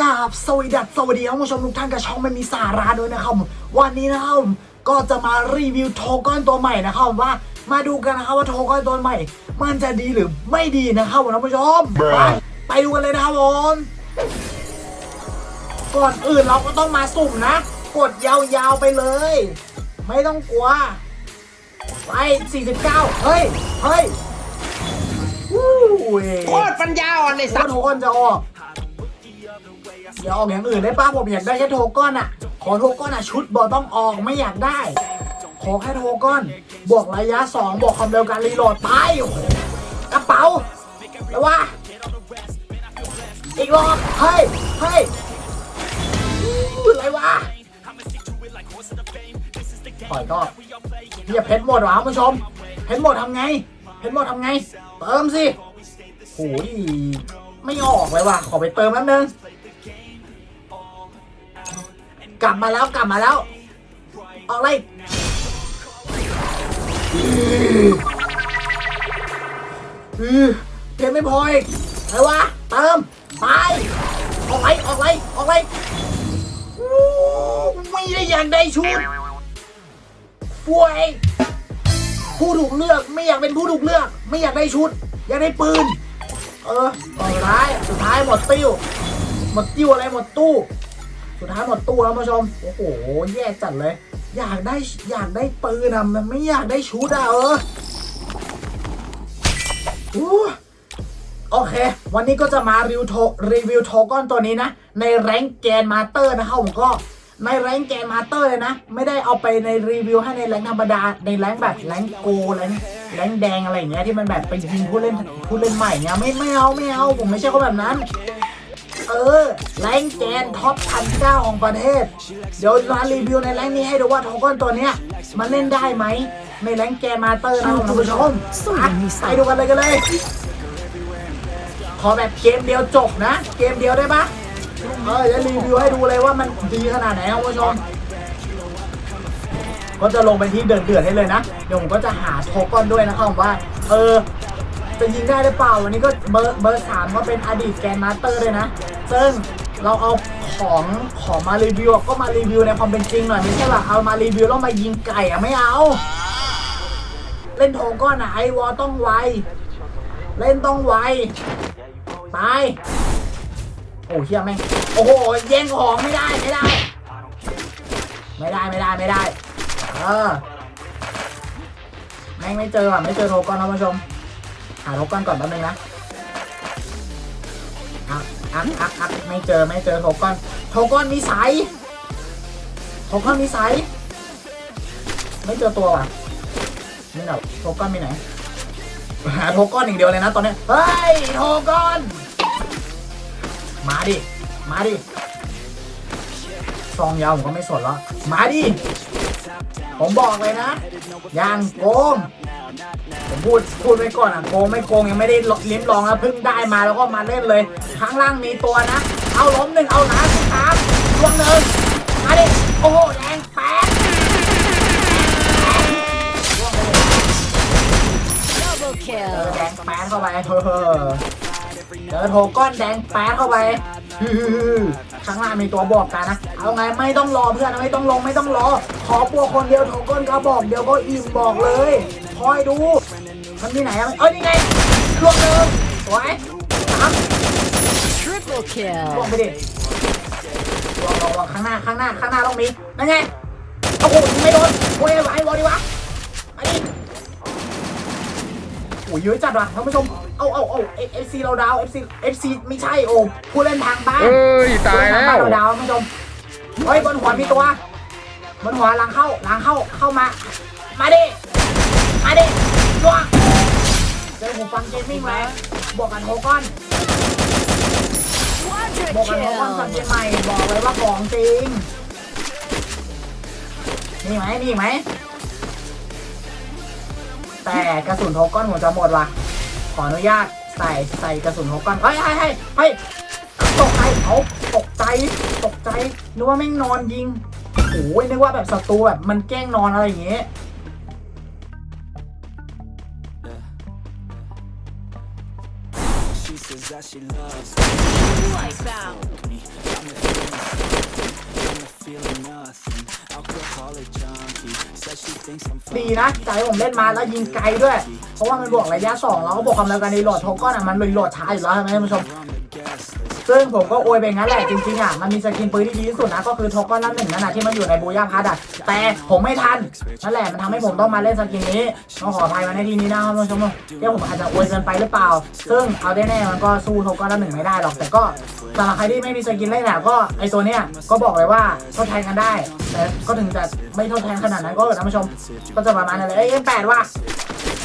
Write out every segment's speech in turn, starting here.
กราบสวัสดีสวัสดีท่านผู้ชมทุกท่านกับช่องไม่มีสาระด้วยนะครับวันนี้นะครับก็จะมารีวิวโทก้อนตัวใหม่นะครับว่ามาดูกันนะครับว่าโทก้อนตัวใหม่ มันจะดีหรือไม่ดีนะครับท่านผู้ชมไปไปดูกันเลยนะครับผมก่อนอื่นเราก็ต้องมาสุ่มนะ กดยาวๆไปเลย ไม่ต้องกลัวไป49 เฮ้ยเฮ้ยวู้ยโคตรปัญญาอ่อนเลยสัว่าตว์โทก้อนจะออก อย่าออกอย่างอื่นได้ป้าผมอยากได้แค่โทก้อนอะ ขอโทก้อนอะชุดบอต้องออกไม่อยากได้ ขอแค่โทก้อน บวกระยะ 2 บวกความเร็วการรีโหลดไปโอ้โหกระเป๋าแล้วว่าอีกรอบเฮ้ยเฮ้ยอะไรวะปล่อยก็เฮียเพชรหมดวะคุณผู้ชม เพชรหมดทำไง เพชรหมดทำไง เติมสิโอ้ยไม่ออกเลยว่ะ ขอไปเติมแป๊บนึง กลับมาแล้วกลับมาแล้ว ออกเลยอือเพชรไม่พออีกอะไรวะเติมไปออกเลยออกเลยออกเลยอู้ไม่ได้อยากได้ชุดฟวยผู้ถูกเลือกไม่อยากเป็นผู้ถูกเลือก ไม่อยากได้ชุด อยากได้ปืน เออสุดท้ายสุดท้ายหมดติ้ว หมดติ้วอะไรหมดตู้ สุดท้ายหมดตู้แล้วผู้ชม โอ้โห แย่จัดเลย อยากได้อยากได้ปืนอะมันไม่อยากได้ชุดอะเออโอเค วันนี้ก็จะมารีวิวโทรีวิวโทก้อนตัวนี้นะ ในแรงแกนมาเตอร์นะครับผมก็ในแรงแกนมาเตอร์เลยนะ ไม่ได้เอาไปในรีวิวให้ในแรงธรรมดา ในแรงแบบแรงโกแรงแรงแดงอะไรอย่างเงี้ยที่มันแบบไปยิงผู้เล่นผู้เล่นใหม่เงี้ยไม่ไม่เอาไม่เอาผมไม่ใช่คนแบบนั้น เออแรงแกนท็อปพันเก้าของประเทศ เดี๋ยวมารีวิวในแรงนี้ให้ดูว่าโทก้อนตัวเนี้ยมันเล่นได้ไหมในแรงแกนมาสเตอร์นะคุณผู้ชมไปดูกันเลยกันเลย ขอแบบเกมเดียวจบนะ เกมเดียวได้ปะเออจะรีวิวให้ดูเลยว่ามันดีขนาดไหนคุณผู้ชมก็จะลงไปที่เดือดเดือดให้เลยนะ เดี๋ยวผมก็จะหาโทก้อนด้วยนะครับว่า เออ จะยิงได้หรือเปล่า วันนี้ก็เบอร์เบอร์สามก็เป็นอดีตแกนมาสเตอร์เลยนะ ซึ่งเราเอาของของมารีวิวก็มารีวิวในความเป็นจริงหน่อยไม่ใช่ว่าเอามารีวิวแล้วมายิงไก่อะไม่เอา เล่นโทก้อนอะไอวอลต้องไว เล่นต้องไวตายโอ้เฮียแม่งโอ้โหแย่งของไม่ได้ไม่ได้ ไม่ได้ไม่ได้ไม่ได้เออแม่งไม่เจออะไม่เจอโทก้อนนะผู้ชมหาโทก้อนก่อนแป๊บนึงนะ อักอักอักไม่เจอไม่เจอโทก้อนโทก้อนมีสายโทก้อนมีสายไม่เจอตัวว่ะนี่เหรอโทก้อนมีไหนหาโทก้อนอย่างเดียวเลยนะตอนนี้เฮ้ยโทก้อนมาดิมาดิซองยาวผมก็ไม่สนแล้วมาดิผมบอกเลยนะยังโกง ผมพูดพูดไว้ก่อนอะโกงไม่โกงยังไม่ได้ลิ้มลองแล้วเพิ่งได้มาแล้วก็มาเล่นเลยข้างล่างมีตัวนะ เอาล้มหนึ่งเอาหนาสิครับลวงหนึ่งมาดิโอ้โหแรงแป๊ด Double kill. แดงแป๊ดเข้าไปเฮ้อเจอโทก้อนแดงแป๊ดเข้าไปข้างล่างมีตัวบอกกันนะ เอาไงไม่ต้องรอเพื่อนไม่ต้องลงไม่ต้องรอ ขอปัวคนเดียวโทก้อนก็บอกเดียวก็อิ่มบอกเลย คอยดู มันที่ไหนอะเอ้ยนี่ไงลวงหนึ่งสวยสาม Triple ลวง kill. ไปดิลวงลวงลวงข้างหน้าข้างหน้าข้างหน้าต้องมีนั่นไงโอ้โหยิงไม่โดนโว้ยไหวบอดีวะมาดิโอ้ยเยอะจัดว่ะท่านผู้ชมเอาเอาเอาเอฟซีเราดาวเอฟซีเอฟซีไม่ใช่โอ้ผู้เล่นทางบ้านเอ้ยตายผู้เนทงแล้บ้านว เราดาวท่านผู้ชมเฮ้ยบนหัวมีตัวบนหัวหลังเข้าหลังเข้าเข้ามา มาดิ หูฟังเกมมิ่งแล้วบวกกันโฮก้อน Quadra บอกกันว่าคอนสันเชียงใหม่บอกเลยว่าของจริงนี่ไหมนี่ไหม แต่กระสุนโทก้อนผมจะหมดว่ะ ขออนุญาตใส่ใส่กระสุนโทก้อนเฮ้ยเฮ้ยเฮ้ยเฮ้ยตกใจเอาตกใจตกใจนึกว่าแม่งนอนยิงโอ้ยนึกว่าแบบศัตรูแบบมันแกล้งนอนอะไรอย่างเงี้ย ดีนะใจผมเล่นมาแล้วยิงไกลด้วย เพราะว่ามันบวกระยะสองแล้วก็บวกความเร็วกันในหลอดทอกก้อนอะมันเลยนหลอดช้าอยู่แล้วใช่ไหมท่านผู้ชม ซึ่งผมก็อวยไปงั้นแหละจริงๆอะมันมีสกินปืนที่ดีที่สุดนะ ก็คือโทก้อนละหนึ่งนั่นนะที่มันอยู่ในบูย่าพาร์ดอะแต่ผมไม่ทันนั่นแหละมันทำให้ผมต้องมาเล่นสกินนี้ต้องขออภัยมาในที่นี้นะครับท่านผู้ชมเดี๋ยวผมอาจจะอวยเกินไปหรือเปล่า ซึ่งเอาได้แน่มันก็สู้โทก้อนละหนึ่งไม่ได้หรอกแต่ก็สำหรับใครที่ไม่มีสกินเล่นอะก็ไอตัวเนี้ยก็บอกเลยว่าทดแทนกันได้ แต่ก็ถึงจะไม่ทดแทนขนาดนั้นก็เถอะท่านผู้ชมก็จะประมาณนั้นเลยเอ้ยแปดว่ะ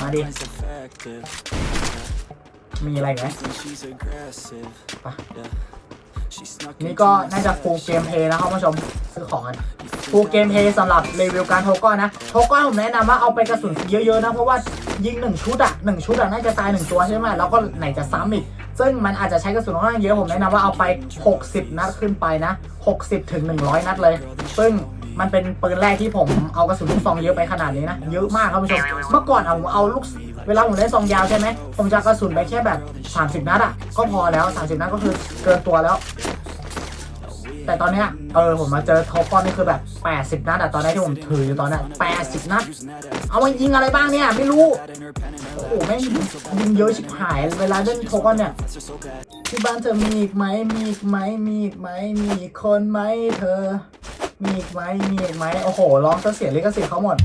มาดิ มีอะไรอีกไหมนี่ก็น่าจะฟูลเกมเพย์นะครับผู้ชมซื้อของกันฟูลเกมเพย์สำหรับรีวิวการโทก้อนนะโทก้อนผมแนะนำว่าเอาไปกระสุนเยอะๆนะเพราะว่ายิงหนึ่งชุดอะหนึ่งชุดอะน่าจะตายหนึ่งตัวใช่ไหมแล้วก็ไหนจะซ้ำอีกซึ่งมันอาจจะใช้กระสุนค่อนข้างเยอะผมแนะนำว่าเอาไป 60 นัดขึ้นไปนะ 60ถึง100 นัดเลย ซึ่งมันเป็นปืนแรกที่ผมเอากระสุนลูกซองเยอะไปขนาดนี้นะ เยอะมากครับผู้ชม เมื่อก่อนเอาเอาลูก เวลาผมเล่นซองยาวใช่ไหมผมจะกระสุนไปแค่แบบ 30 นัดอะ ก็พอแล้ว 30 นัดก็คือเกินตัวแล้ว แต่ตอนเนี้ยเออผมมาเจอโทก้อนนี่คือแบบ 80 นัดอะตอนแรกที่ผมถืออยู่ตอนนี้ย80 นัด เอามายิงอะไรบ้างเนี่ยไม่รู้ โอ้โหแม่งยิงเยอะชิบหายเวลาเล่นโทก้อนเนี่ยที่บ้านเธอมีอีกไหมมีอีกไหมมีอีกไหมมีอีกคนไหมเธอ มีอีกไหมมีอีกไหมโอ้โหร้องซะเสียลิขสิทธิ์เขาหมด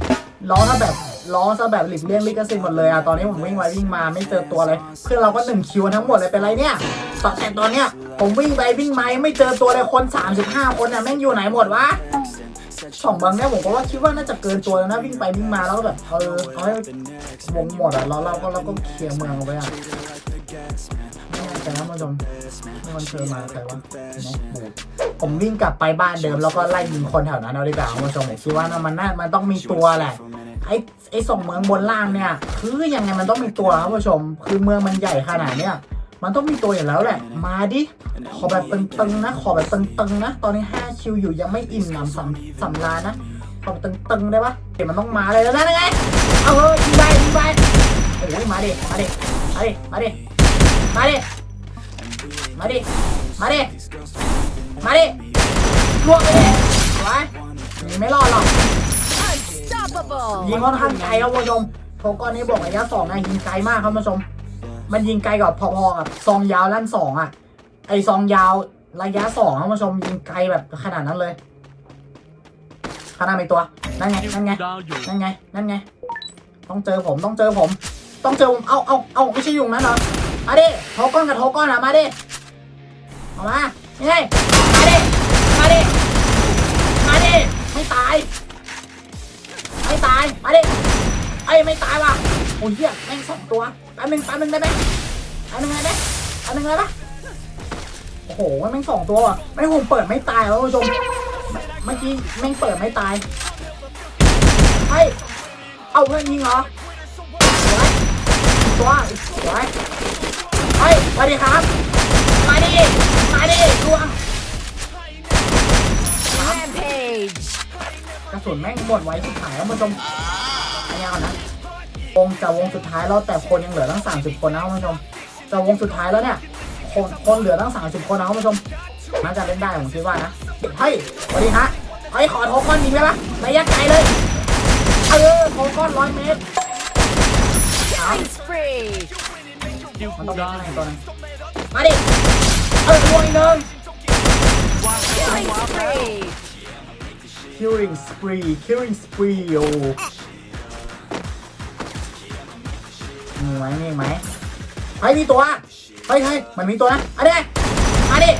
ร้องซะแบบ ร้องซะแบบหลีกเลี่ยงลิขสิทธิ์หมดเลยอะตอนนี้ผมวิ่งไปวิ่งมาไม่เจอตัวเลยเพื่อนเราก็หนึ่งคิวทั้งหมดเลยเป็นไรเนี่ยตอนแต่ตอนเนี้ยผมวิ่งไปวิ่งมาไม่เจอตัวเลยคน 35 คนน่ะแม่งอยู่ไหนหมดวะสองบางเนี่ยผมก็ว่าคิดว่าน่าจะเกินตัวแล้วนะวิ่งไปวิ่งมาแล้วก็แบบเออเขาให้วงหมดอะแล้วเราก็เราก็เคลียร์เมืองเอาไปอะแน่ใจนะผู้ชมนี่มันเชิญมาใครวะน้องหมูผมวิ่งกลับไปบ้านเดิมแล้วก็ไล่ยิงคนแถวนั้นเอาดีกว่าคุณผู้ชมผมคิดว่านะมันน่ามันต้องมีตัวแหละ ไอ้ไอ้ส่งเมืองบนล่างเนี่ย คือยังไงมันต้องมีตัวครับผู้ชม คือเมืองมันใหญ่ขนาดเนี้ยมันต้องมีตัวอยู่แล้วแหละ มาดิ ขอแบบตึงๆนะ ขอแบบตึงๆนะ ตอนนี้ 5 คิวอยู่ยังไม่อิ่มหนำสำสำรานะ ขอแบบตึงๆได้ปะเดี๋ยวมันต้องมาเลยแล้วนะไง เอาเฮ้ยยิงไปยิงไปโอ้ยมาดิ มาดิ มาดิ มาดิ มาดิ มาดิ มาดิ มาดิลวกไปดิไว้ยิงไม่รอดหรอก ยิงค่อนข้างไกลครับคุณผู้ชมโทก้อนนี้บอกระยะสองนะยิงไกลมากครับคุณผู้ชม มันยิงไกลกับพอๆกับซองยาวลั่นสองอะ ไอซองยาวระยะสองครับคุณผู้ชมยิงไกลแบบขนาดนั้นเลยขางหนาดมีตัวนั่นไงนั่นไงนั่นไงนั่นไง ต้องเจอผมต้องเจอผม ต้องเจอผมเอาเอาเอาไม่ใช่ยุงนั้นเหรอมาดิโทก้อนกับโทก้อนอะมาดิเอามานี่ไงมาดิมาดิมาดิไม่ตายายมาดิไอ้ยไม่ตายว่ะโอ้ยเหี้ยแม่งสองตัวแป๊บนึงแป๊บนึงได้ไหมแป๊บนึงได้ไหมแป๊บนึงได้ปะโอ้โหแม่งสองตัวว่ะไม่ผมเปิดไม่ตายแล้วคุณผู้ชมเมื่อกี้แม่งเปิดไม่ตายเฮ้ยเอาเพื่อนยิงเหรอสวตัวสวยเฮ้สวัสดีครับ มาดิมาดิดวง กระสุนแม่งหมดไว้ที่หายแล้วคุณผู้ชมไม่เอานะวงจะวงสุดท้ายแล้วแต่คนยังเหลือตั้ง30คนนะคุณผู้ชมจะวงสุดท้ายแล้วเนี่ยคนคนเหลือตั้ง30คนนะคุณผู้ชมน่าจะเล่นได้ผมคิดว่านะเฮ้ยสวัสดีฮะเฮ้ยขอโทก้อนยิงได้ปะระยะไกลเลยเออโทก้อนร้อยเมตรมันต้องมีตัวนึงมาดิเออวงอีกหนึ่ง Killing spree. killing spree killing spree โอ้มีไหมมีไหมเฮ้ยมีตัวเฮ้ยเฮ้ยมันมีตัวนะอะเด้มาดิ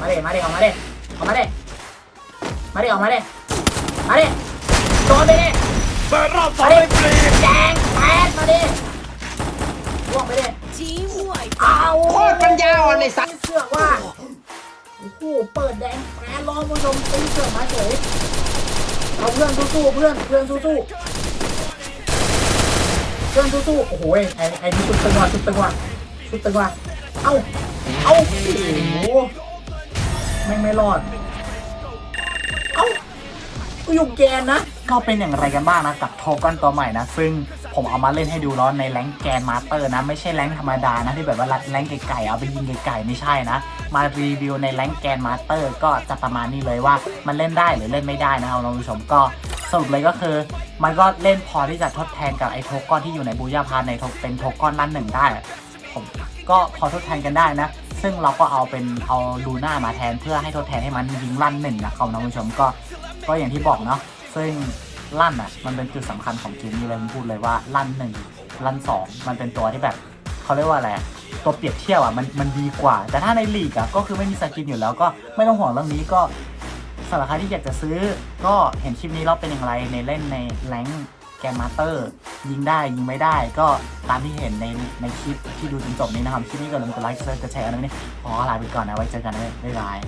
มาดิมาดิออกมาดิออกมาดิมาดิออกมาดิมาดิโดนไปดิเปิดรอบสอมางดิเลยฟรีแดงแปดมาดิล่วงไปดิ Team white. เอาโคตรปัญญาอ่อนเลยสัตว์เสือกว่า โอ้โหเปิดแดงแปดรอผู้ชมตีเสือกมาเฉยเอาเพื่อนสู้ๆเพื่อนเพื่อนสู้ๆเพื่อนสู้ๆโอ้โหไอ้ไอ้นี่ชุดตึงว่ะชุดตึงว่ะชุดตึงว่ะเอ้าเอ้าโอ้โหไม่ไม่รอด อยู่แกนนะ ก็เป็นอย่างไรกันบ้างนะกับโทก้อนตัวใหม่นะ ซึ่งผมเอามาเล่นให้ดูเนาะในแรงแกนมาสเตอร์นะ ไม่ใช่แรงธรรมดานะที่แบบว่าแรงไก่ๆเอาไปยิงไก่ๆไม่ใช่นะ มารีวิวในแรงแกนมาสเตอร์ก็จะประมาณนี้เลยว่ามันเล่นได้หรือเล่นไม่ได้นะครับท่านผู้ชมก็สรุปเลยก็คือ มันก็เล่นพอที่จะทดแทนกับไอ้โทก้อนที่อยู่ในบูยาพาในเป็นโทก้อนลั่นหนึ่งได้ผมก็พอทดแทนกันได้นะ ซึ่งเราก็เอาเป็นเอาลูน่ามาแทนเพื่อให้ทดแทนให้มันยิงลั่นหนึ่งนะครับน้องผู้ชมก็ ก็อย่างที่บอกเนาะซึ่งลั่นอะมันเป็นจุดสำคัญของเกมนี้เลยพูดเลยว่าลั่นหนึ่งลั่นสองมันเป็นตัวที่แบบเขาเรียกว่าอะไรตัวเปรียบเทียบอะมันมันดีกว่า แต่ถ้าในลีกอะก็คือไม่มีสกินอยู่แล้วก็ไม่ต้องห่วงเรื่องนี้ก็สำหรับใครที่อยากจะซื้อ ก็เห็นคลิปนี้เราเป็นอย่างไรในเล่นในแรงแกนมาสเตอร์ ยิงได้ยิงไม่ได้ก็ตามที่เห็นในในคลิปที่ดูจนจบนี้นะครับ คลิปนี้ก็ลืมกดไลค์กดแชร์กันด้วยนี่ขอลาไปก่อนนะไว้เจอกันนะบ๊ายบาย